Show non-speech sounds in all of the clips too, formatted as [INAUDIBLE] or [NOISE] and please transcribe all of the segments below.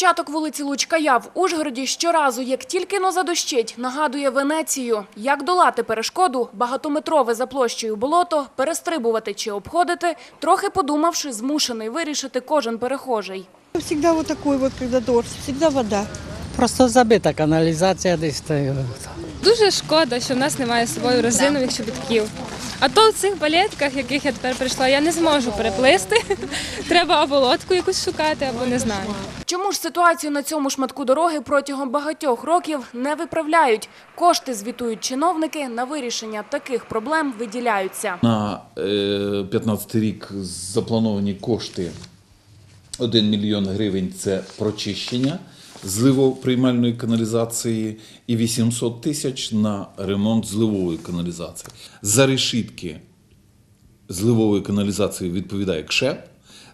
початок вулиці Лучкая в Ужгороді щоразу, як тільки но задощить, нагадує Венецію. Як долати перешкоду, багатометрове за площею болото, перестрибувати чи обходити, трохи подумавши, змушений вирішити кожен перехожий. Всегда вот такой вот, когда дождь, всегда вода. Просто забита каналізація десь. та й от. Дуже шкода, що в нас немає з собою резинових чобітків. А то в цих балетках, яких я тепер прийшла, я не зможу переплисти. [LAUGHS] Треба або лодку якусь шукати, або не знаю. Чому ж ситуацію на цьому шматку дороги протягом багатьох років не виправляють? Кошти, звітують чиновники, на вирішення таких проблем виділяються. На е, 15 рік заплановані кошти 1 мільйон гривень це прочищення зливоприймальної каналізації і 800 тисяч на ремонт зливової каналізації. За решітки зливової каналізації відповідає КШЕП,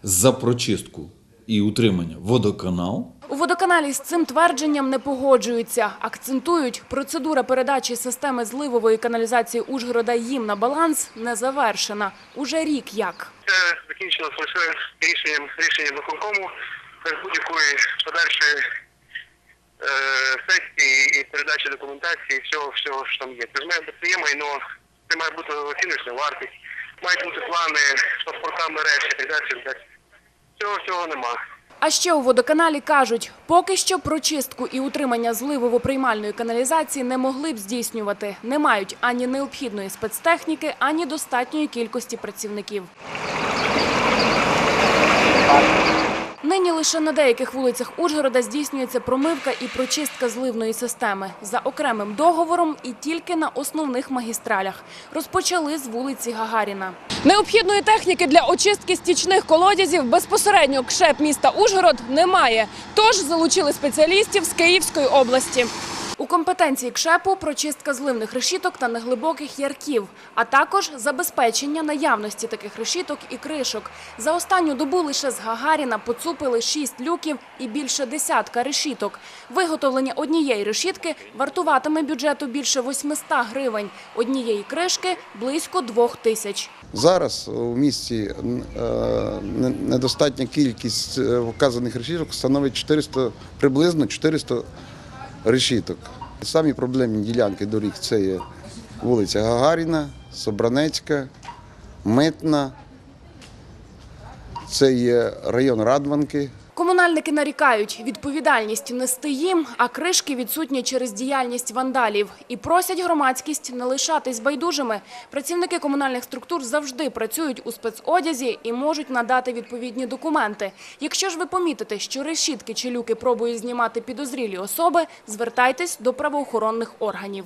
за прочистку і утримання водоканал. У водоканалі з цим твердженням не погоджуються. Акцентують, процедура передачі системи зливової каналізації Ужгорода їм на баланс не завершена. Уже рік як. Це закінчилось лише рішенням рішенням виконкому без будь-якої подальшої сесії і передачі документації, всього, всього, що там є. Це має бути є майно, це має бути оціночна вартість, мають бути плани, паспорта мереж і так далі. Цього всього нема. А ще у водоканалі кажуть, поки що прочистку і утримання зливово-приймальної каналізації не могли б здійснювати. Не мають ані необхідної спецтехніки, ані достатньої кількості працівників. Нині лише на деяких вулицях Ужгорода здійснюється промивка і прочистка зливної системи за окремим договором і тільки на основних магістралях. Розпочали з вулиці Гагаріна. Необхідної техніки для очистки стічних колодязів безпосередньо КШЕП міста Ужгород немає. Тож залучили спеціалістів з Київської області. У компетенції КШЕПу прочистка зливних решіток та неглибоких ярків, а також забезпечення наявності таких решіток і кришок. За останню добу лише з Гагаріна поцупили шість люків і більше десятка решіток. Виготовлення однієї решітки вартуватиме бюджету більше 800 гривень, однієї кришки – близько двох тисяч. Зараз у місті е, недостатня кількість е, вказаних решіток становить 400, приблизно 400 решіток. Самі проблемні ділянки доріг це є вулиця Гагаріна, Собранецька, Митна, це є район Радванки. Комунальники нарікають, відповідальність нести їм, а кришки відсутні через діяльність вандалів. І просять громадськість не лишатись байдужими. Працівники комунальних структур завжди працюють у спецодязі і можуть надати відповідні документи. Якщо ж ви помітите, що решітки чи люки пробують знімати підозрілі особи, звертайтесь до правоохоронних органів.